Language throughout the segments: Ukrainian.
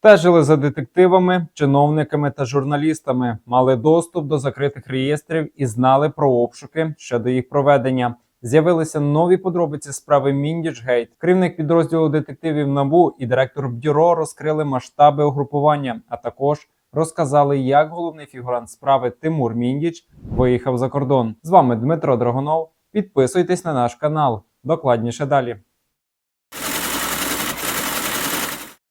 Стежили за детективами, чиновниками та журналістами, мали доступ до закритих реєстрів і знали про обшуки щодо їх проведення. З'явилися нові подробиці справи Міндічгейт. Керівник підрозділу детективів НАБУ і директор бюро розкрили масштаби угрупування, а також розказали, як головний фігурант справи Тимур Міндіч виїхав за кордон. З вами Дмитро Драгонов. Підписуйтесь на наш канал. Докладніше далі.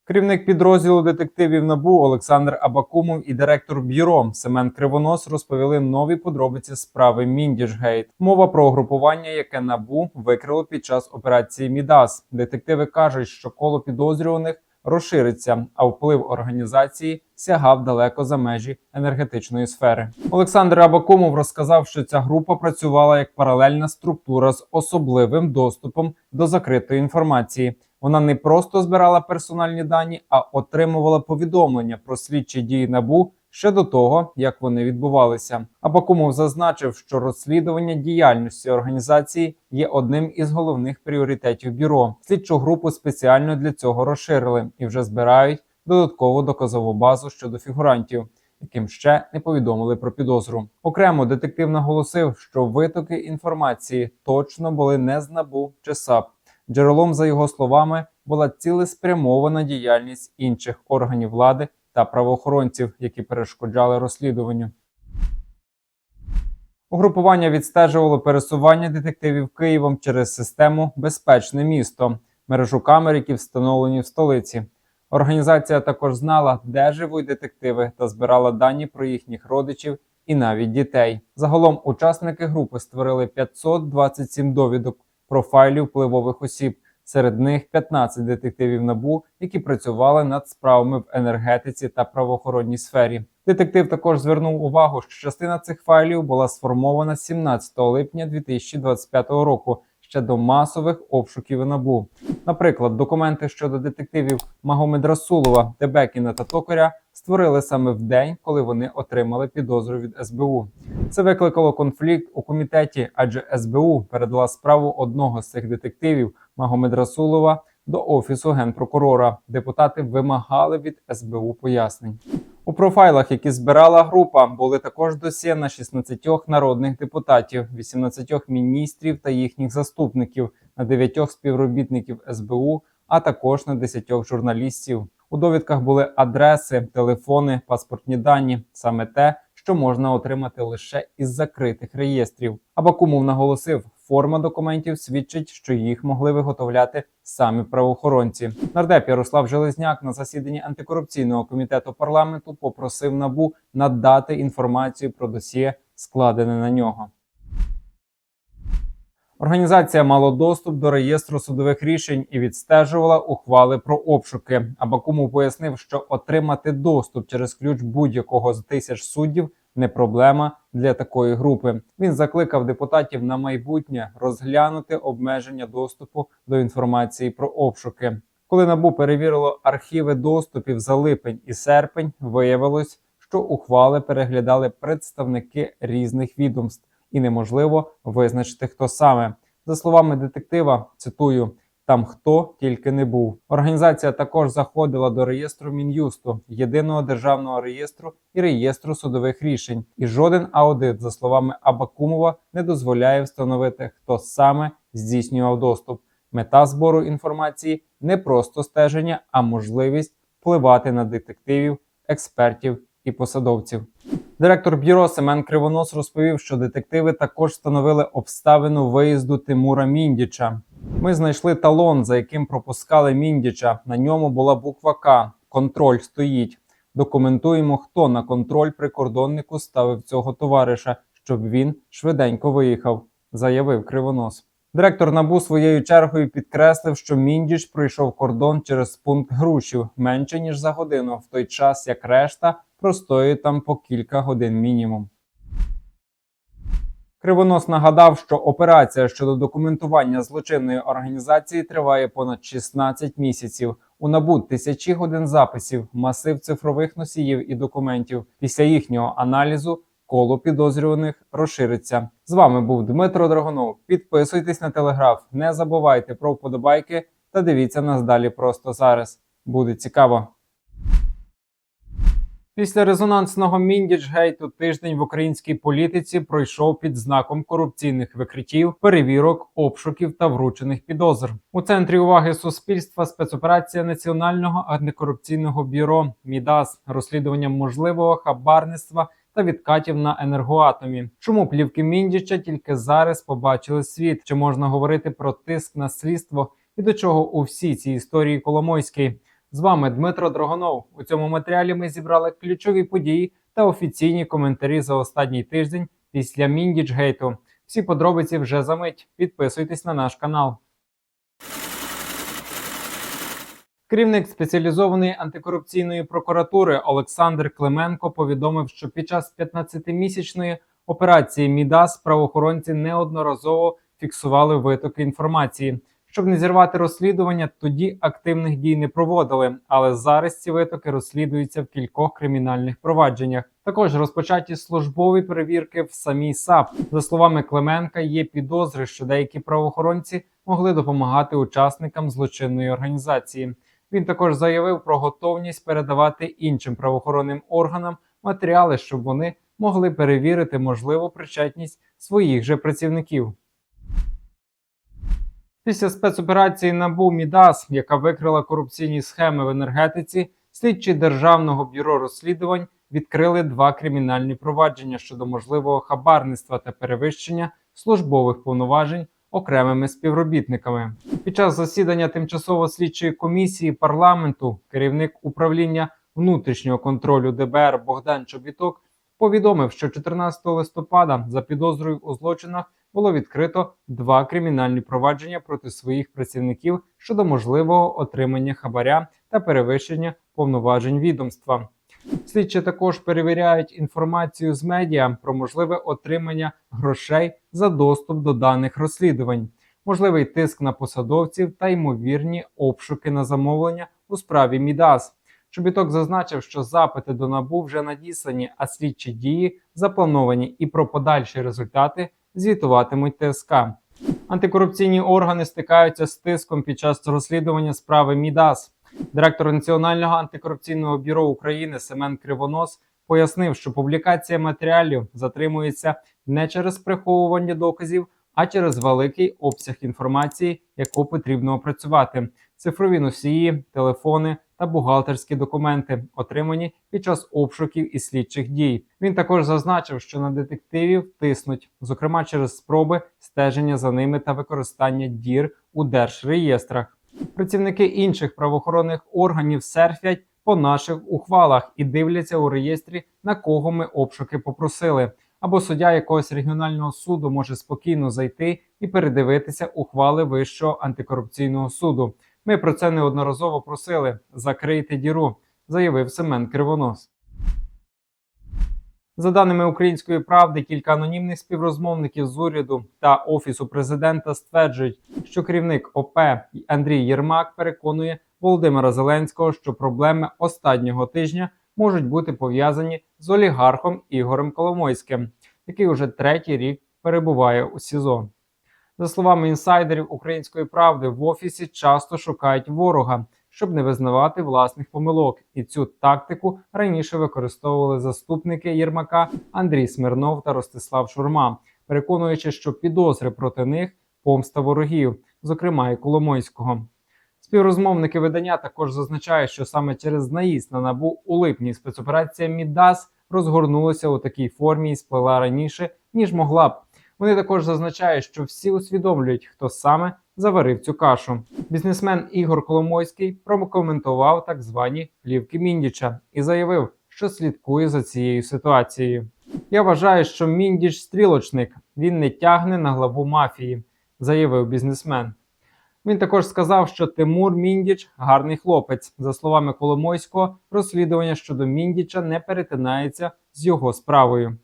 Керівник підрозділу детективів НАБУ Олександр Абакумов і директор бюро Семен Кривонос розповіли нові подробиці справи Міндішгейт. Мова про угрупування, яке НАБУ викрило під час операції Мідас. Детективи кажуть, що коло підозрюваних розшириться, а вплив організації сягав далеко за межі енергетичної сфери. Олександр Абакумов розказав, що ця група працювала як паралельна структура з особливим доступом до закритої інформації. Вона не просто збирала персональні дані, а отримувала повідомлення про слідчі дії набу ще до того, як вони відбувалися. Абакумов зазначив, що розслідування діяльності організації є одним із головних пріоритетів бюро. Слідчу групу спеціально для цього розширили і вже збирають додаткову доказову базу щодо фігурантів. Яким ще не повідомили про підозру. Окремо детектив наголосив, що витоки інформації точно були не з НАБУ чи САП. Джерелом, за його словами, була цілеспрямована діяльність інших органів влади та правоохоронців, які перешкоджали розслідуванню. Угрупування відстежувало пересування детективів Києвом через систему Безпечне місто, мережу камер, які встановлені в столиці. Організація також знала, де живуть детективи, та збирала дані про їхніх родичів і навіть дітей. Загалом учасники групи створили 527 довідок профайлів впливових осіб. Серед них 15 детективів набу, які працювали над справами в енергетиці та правоохоронній сфері. Детектив також звернув увагу, що частина цих файлів була сформована 17 липня 2025 року ще до масових обшуків набу. Наприклад, документи щодо детективів Магомед Расулова, Дебекіна та Токаря створили саме в день, коли вони отримали підозру від СБУ. Це викликало конфлікт у комітеті, адже СБУ передала справу одного з цих детективів Магомед Расулова до офісу генпрокурора. Депутати вимагали від СБУ пояснень. У профайлах, які збирала група, були також досьє на 16 народних депутатів, 18 міністрів та їхніх заступників, на 9 співробітників СБУ, а також на 10 журналістів. У довідках були адреси, телефони, паспортні дані, саме те, що можна отримати лише із закритих реєстрів. Абакумов наголосив, форма документів свідчить, що їх могли виготовляти самі правоохоронці. Нардеп Ярослав Железняк на засіданні антикорупційного комітету парламенту попросив набу надати інформацію про досьє, складене на нього. Організація мала доступ до реєстру судових рішень і відстежувала ухвали про обшуки. Абакумов пояснив, що отримати доступ через ключ будь-якого з тисяч суддів не проблема для такої групи. Він закликав депутатів на майбутнє розглянути обмеження доступу до інформації про обшуки. Коли набу перевірило архіви доступів за липень і серпень, виявилось, що ухвали переглядали представники різних відомств, і неможливо визначити, хто саме. За словами детектива, цитую. Там хто тільки не був. Організація також заходила до реєстру мін'юсту, єдиного державного реєстру і реєстру судових рішень. І жоден аудит, за словами Абакумова, не дозволяє встановити, хто саме здійснював доступ. Мета збору інформації не просто стеження, а можливість впливати на детективів, експертів і посадовців. Директор бюро Семен Кривонос розповів, що детективи також встановили обставину виїзду Тимура Міндіча. Ми знайшли талон, за яким пропускали Міндіча. На ньому була буква К. Контроль стоїть. Документуємо, хто на контроль прикордоннику ставив цього товариша, щоб він швиденько виїхав, заявив Кривонос. Директор набу своєю чергою підкреслив, що Міндіч пройшов кордон через пункт Грушів менше ніж за годину, в той час як решта простоює там по кілька годин мінімум. Кривонос нагадав, що операція щодо документування злочинної організації триває понад 16 місяців. У НАБУ тисячі годин записів, масив цифрових носіїв і документів. Після їхнього аналізу коло підозрюваних розшириться. З вами був Дмитро Драгонов. Підписуйтесь на телеграф, не забувайте про вподобайки та дивіться нас далі просто зараз. Буде цікаво. Після резонансного міндічгейту тиждень в українській політиці пройшов під знаком корупційних викриттів, перевірок, обшуків та вручених підозр. У центрі уваги суспільства спецоперація Національного антикорупційного бюро МІДАС розслідуванням можливого хабарництва та відкатів на енергоатомі. Чому плівки Міндіча тільки зараз побачили світ? Чи можна говорити про тиск на слідство і до чого у всій цій історії Коломойський? З вами Дмитро Дрогонов. У цьому матеріалі ми зібрали ключові події та офіційні коментарі за останній тиждень після Міндічгейту. Всі подробиці вже за мить. Підписуйтесь на наш канал. Керівник спеціалізованої антикорупційної прокуратури Олександр Клименко повідомив, що під час 15-місячної операції Мідас правоохоронці неодноразово фіксували витоки інформації. Щоб не зірвати розслідування, тоді активних дій не проводили, але зараз ці витоки розслідуються в кількох кримінальних провадженнях. Також розпочаті службові перевірки в самій САП. За словами Клименка, є підозри, що деякі правоохоронці могли допомагати учасникам злочинної організації. Він також заявив про готовність передавати іншим правоохоронним органам матеріали, щоб вони могли перевірити можливу причетність своїх же працівників. Після спецоперації НАБУ Мідас, яка викрила корупційні схеми в енергетиці, слідчі державного бюро розслідувань відкрили два кримінальні провадження щодо можливого хабарництва та перевищення службових повноважень окремими співробітниками. Під час засідання тимчасово слідчої комісії парламенту керівник управління внутрішнього контролю ДБР Богдан Чобіток повідомив, що 14 листопада за підозрою у злочинах було відкрито два кримінальні провадження проти своїх працівників щодо можливого отримання хабаря та перевищення повноважень відомства. Слідчі також перевіряють інформацію з медіа про можливе отримання грошей за доступ до даних розслідувань, можливий тиск на посадовців та ймовірні обшуки на замовлення у справі Мідас. Чобіток зазначив, що запити до набу вже надіслані, а слідчі дії заплановані, і про подальші результати звітуватимуть ТСК. Антикорупційні органи стикаються з тиском під час розслідування справи Мідас. Директор Національного антикорупційного бюро України Семен Кривонос пояснив, що публікація матеріалів затримується не через приховування доказів, а через великий обсяг інформації, яку потрібно опрацювати: цифрові носії, телефони та бухгалтерські документи, отримані під час обшуків і слідчих дій. Він також зазначив, що на детективів тиснуть, зокрема через спроби стеження за ними та використання дір у держреєстрах. Працівники інших правоохоронних органів серфять по наших ухвалах і дивляться у реєстрі, на кого ми обшуки попросили. Або суддя якогось регіонального суду може спокійно зайти і передивитися ухвали Вищого антикорупційного суду. Ми про це неодноразово просили. Закрийте діру, заявив Семен Кривонос. За даними української правди, кілька анонімних співрозмовників з уряду та офісу президента стверджують, що керівник ОП Андрій Єрмак переконує Володимира Зеленського, що проблеми останнього тижня можуть бути пов'язані з олігархом Ігорем Коломойським, який уже третій рік перебуває у СІЗО. За словами інсайдерів української правди, в офісі часто шукають ворога, щоб не визнавати власних помилок, і цю тактику раніше використовували заступники Єрмака Андрій Смирнов та Ростислав Шурма, переконуючи, що підозри проти них помста ворогів, зокрема і Коломойського. Співрозмовники видання також зазначають, що саме через наїзд на набу у липні спецоперація Мідас розгорнулася у такій формі і сплила раніше, ніж могла б. Вони також зазначають, що всі усвідомлюють, хто саме заварив цю кашу. Бізнесмен Ігор Коломойський прокоментував так звані плівки Міндіча і заявив, що слідкує за цією ситуацією. Я вважаю, що Міндіч стрілочник, він не тягне на главу мафії, заявив бізнесмен. Він також сказав, що Тимур Міндіч гарний хлопець. За словами Коломойського, розслідування щодо Міндіча не перетинається з його справою.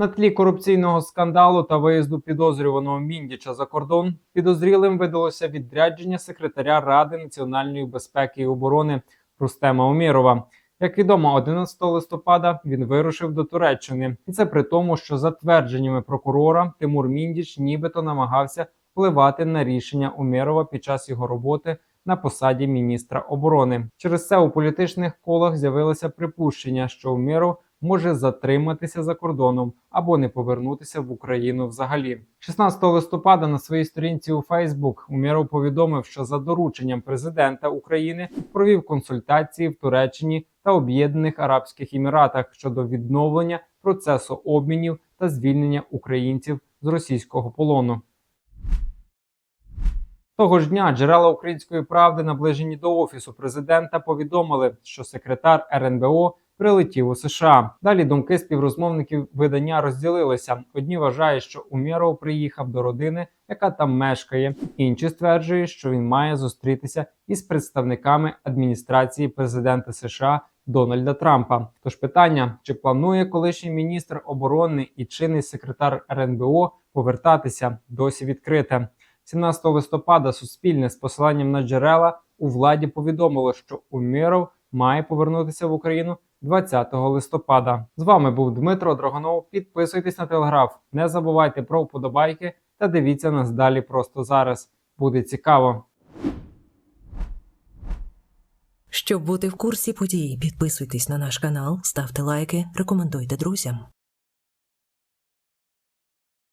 На тлі корупційного скандалу та виїзду підозрюваного Міндіча за кордон підозрілим видалося відрядження секретаря Ради національної безпеки і оборони Рустема Умірова. Як відомо, 11 листопада він вирушив до Туреччини, і це при тому, що за твердженнями прокурора Тимур Міндіч нібито намагався впливати на рішення Умєрова під час його роботи на посаді міністра оборони. Через це у політичних колах з'явилося припущення, що Умєров може затриматися за кордоном або не повернутися в Україну взагалі. 16 листопада на своїй сторінці у Фейсбук Умєров повідомив, що за дорученням президента України провів консультації в Туреччині та Об'єднаних Арабських Еміратах щодо відновлення процесу обмінів та звільнення українців з російського полону. Того ж дня джерела української правди, наближені до офісу президента, повідомили, що секретар РНБО прилетів у США. Далі думки співрозмовників видання розділилися. Одні вважають, що Умєров приїхав до родини, яка там мешкає. Інші стверджують, що він має зустрітися із представниками адміністрації президента США Дональда Трампа. Тож питання, чи планує колишній міністр оборони і чинний секретар РНБО повертатися, досі відкрите. 17 листопада Суспільне з посиланням на джерела у владі повідомило, що Умєров має повернутися в Україну 20 листопада. З вами був Дмитро Драгонов. Підписуйтесь на телеграф, не забувайте про вподобайки та дивіться нас далі просто зараз. Буде цікаво. Щоб бути в курсі подій, підписуйтесь на наш канал, ставте лайки, рекомендуйте друзям.